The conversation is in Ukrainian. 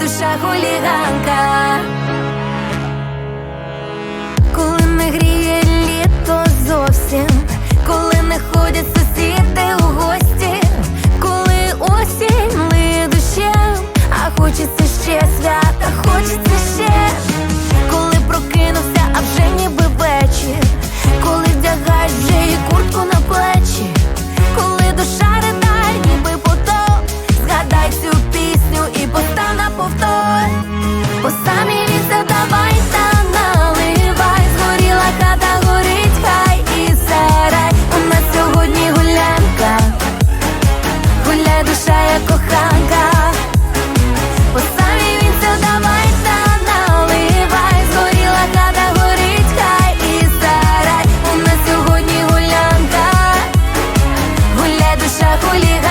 душа хуліганка, коли не гріє літо зовсім, коли не ходять сусіди у гості, коли осінь ми душем, а хочеться ще свята, хочеться ще. коханка. Поставив він це, давай та наливай, згоріла хата горить, хай і сарай. У нас сьогодні гулянка, гуляй душа хуліган.